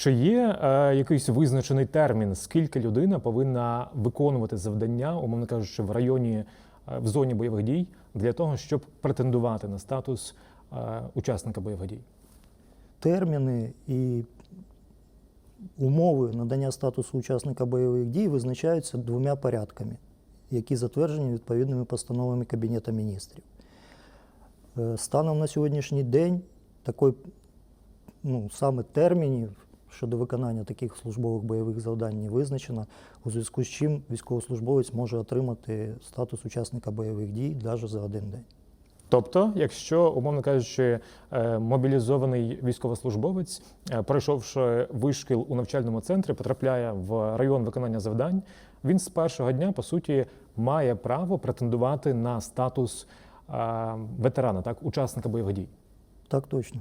Чи є е, якийсь визначений термін, скільки людина повинна виконувати завдання, умовно кажучи, в районі е, в зоні бойових дій для того, щоб претендувати на статус е, учасника бойових дій? Терміни і умови надання статусу учасника бойових дій визначаються двома порядками, які затверджені відповідними постановами Кабінету міністрів. Е, Станом на сьогоднішній день такий, ну, саме термінів щодо виконання таких службових бойових завдань не визначено, у зв'язку з чим військовослужбовець може отримати статус учасника бойових дій навіть за один день. Тобто, якщо, умовно кажучи, е, мобілізований військовослужбовець, е, пройшовши вишкіл у навчальному центрі, потрапляє в район виконання завдань, він з першого дня, по суті, має право претендувати на статус е, ветерана, так, учасника бойових дій. Так точно.